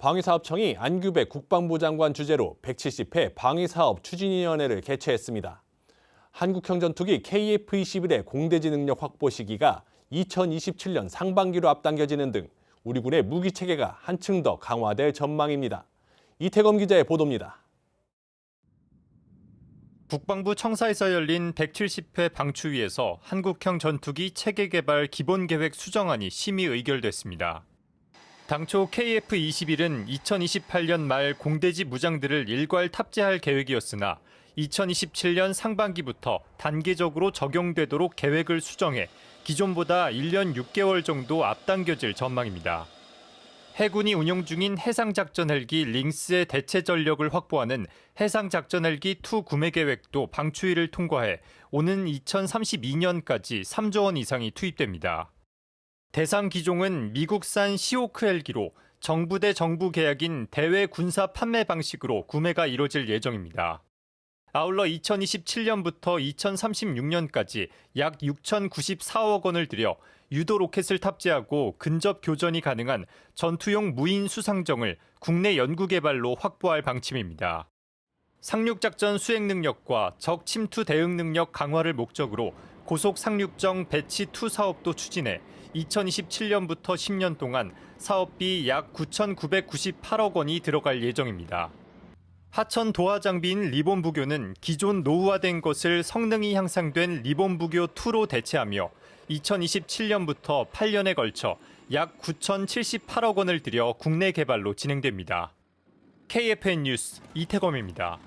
방위사업청이 안규배 국방부 장관 주재로 170회 방위사업 추진위원회를 개최했습니다. 한국형 전투기 KF-21의 공대지 능력 확보 시기가 2027년 상반기로 앞당겨지는 등 우리 군의 무기 체계가 한층 더 강화될 전망입니다. 이태검 기자의 보도입니다. 국방부 청사에서 열린 170회 방추위에서 한국형 전투기 체계 개발 기본 계획 수정안이 심의 의결됐습니다. 당초 KF-21은 2028년 말 공대지 무장들을 일괄 탑재할 계획이었으나 2027년 상반기부터 단계적으로 적용되도록 계획을 수정해 기존보다 1년 6개월 정도 앞당겨질 전망입니다. 해군이 운용 중인 해상작전 헬기 링스의 대체 전력을 확보하는 해상작전 헬기 2 구매 계획도 방추위를 통과해 오는 2032년까지 3조 원 이상이 투입됩니다. 대상 기종은 미국산 시오크 헬기로 정부 대 정부 계약인 대외 군사 판매 방식으로 구매가 이뤄질 예정입니다. 아울러 2027년부터 2036년까지 약 6,094억 원을 들여 유도 로켓을 탑재하고 근접 교전이 가능한 전투용 무인 수상정을 국내 연구 개발로 확보할 방침입니다. 상륙작전 수행 능력과 적 침투 대응 능력 강화를 목적으로 고속 상륙정 배치 2 사업도 추진해 2027년부터 10년 동안 사업비 약 9,998억 원이 들어갈 예정입니다. 하천 도하 장비인 리본 부교는 기존 노후화된 것을 성능이 향상된 리본 부교 2로 대체하며 2027년부터 8년에 걸쳐 약 9,078억 원을 들여 국내 개발로 진행됩니다. KFN 뉴스 이태검입니다.